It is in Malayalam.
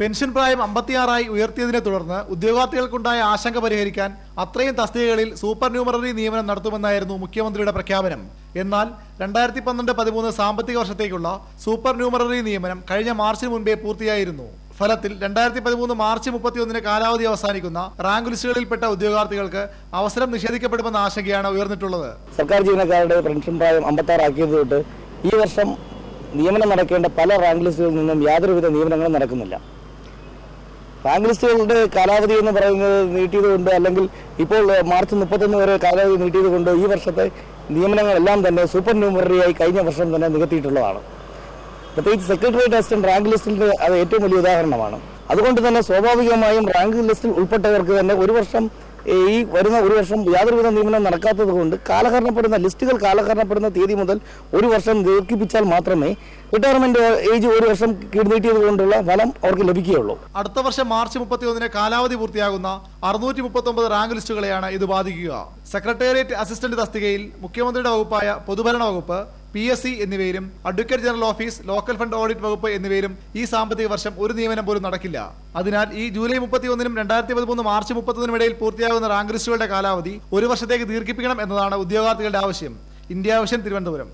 പെൻഷൻ പ്രായം അമ്പത്തിയാറായി ഉയർത്തിയതിനെ തുടർന്ന് ഉദ്യോഗാർത്ഥികൾക്കുണ്ടായ ആശങ്ക പരിഹരിക്കാൻ അത്രയും തസ്തികകളിൽ സൂപ്പർ ന്യൂമററി നിയമനം നടത്തുമെന്നായിരുന്നു മുഖ്യമന്ത്രിയുടെ പ്രഖ്യാപനം. എന്നാൽ രണ്ടായിരത്തി പന്ത്രണ്ട് പതിമൂന്ന് സാമ്പത്തിക വർഷത്തേക്കുള്ള സൂപ്പർ ന്യൂമററി നിയമനം കഴിഞ്ഞ മാർച്ചിന് മുൻപേ പൂർത്തിയായിരുന്നു. ഫലത്തിൽ രണ്ടായിരത്തി പതിമൂന്ന് മാർച്ച് മുപ്പത്തിയൊന്നിന് കാലാവധി അവസാനിക്കുന്ന റാങ്ക് ലിസ്റ്റുകളിൽപ്പെട്ട ഉദ്യോഗാർത്ഥികൾക്ക് അവസരം നിഷേധിക്കപ്പെടുമെന്ന ആശങ്കയാണ് ഉയർന്നിട്ടുള്ളത്. സർക്കാർ ജീവനക്കാരുടെ പെൻഷൻ പ്രായം അമ്പത്താറാക്കിയത് തൊട്ട് ഈ വർഷം നിയമനം നടക്കേണ്ട പല റാങ്ക് ലിസ്റ്റുകളിൽ നിന്നും യാതൊരുവിധ നിയമനങ്ങളും നടക്കുന്നില്ല. റാങ്ക് കാലാവധി എന്ന് പറയുന്നത് നീട്ടിയത് കൊണ്ട് അല്ലെങ്കിൽ ഇപ്പോൾ മാർച്ച് മുപ്പത്തൊന്ന് വരെ കാലാവധി നീട്ടിയതുകൊണ്ട് ഈ വർഷത്തെ നിയമനങ്ങളെല്ലാം തന്നെ സൂപ്പർ ന്യൂമറിയായി കഴിഞ്ഞ വർഷം തന്നെ നികത്തിയിട്ടുള്ളതാണ്. പ്രത്യേകിച്ച് സെക്രട്ടേറിയറ്റ് അസിസ്റ്റന്റ് റാങ്ക് ലിസ്റ്റിന്റെ അത് ഏറ്റവും വലിയ ഉദാഹരണമാണ്. അതുകൊണ്ട് തന്നെ സ്വാഭാവികമായും റാങ്ക് ലിസ്റ്റിൽ ഉൾപ്പെട്ടവർക്ക് തന്നെ ഒരു വർഷം ഈ വരുന്ന ഒരു വർഷം യാതൊരുവിധ നിയമനം നടക്കാത്തത് കൊണ്ട് കാലഹരണപ്പെടുന്ന ലിസ്റ്റുകൾ കാലഹരണപ്പെടുന്ന തീയതി മുതൽ ഒരു വർഷം ദീർഘിപ്പിച്ചാൽ മാത്രമേ റിട്ടയർമെന്റ് ഏജ് ഒരു വർഷം കീഴ്നീട്ടിയത് കൊണ്ടുള്ള ഫലം അവർക്ക് ലഭിക്കുകയുള്ളൂ. അടുത്ത വർഷം മാർച്ച് മുപ്പത്തിയൊന്നിന് കാലാവധി പൂർത്തിയാകുന്ന അറുന്നൂറ്റി മുപ്പത്തൊമ്പത് റാങ്ക് ലിസ്റ്റുകളെയാണ് ഇത് ബാധിക്കുക. സെക്രട്ടേറിയറ്റ് അസിസ്റ്റന്റ് തസ്തികയിൽ മുഖ്യമന്ത്രിയുടെ വകുപ്പായ പൊതുഭരണ വകുപ്പ് പി എസ് സി എന്നിവയിലും advocate general office local fund audit വകുപ്പ് എന്നിവയിലും ഈ സാമ്പത്തിക വർഷം ഒരു നിയമനം പോലും നടക്കില്ല. അതിനാൽ ഈ ജൂലൈ മുപ്പത്തിയൊന്നിനും രണ്ടായിരത്തി പതിമൂന്ന് മാർച്ച് മുപ്പത്തൊന്നിനും ഇടയിൽ പൂർത്തിയാകുന്ന റാങ്ക് ലിസ്റ്റുകളുടെ കാലാവധി ഒരു വർഷത്തേക്ക് ദീർഘിപ്പിക്കണം എന്നതാണ് ഉദ്യോഗാർത്ഥികളുടെ ആവശ്യം. ഇന്ത്യ ആവശ്യം തിരുവനന്തപുരം.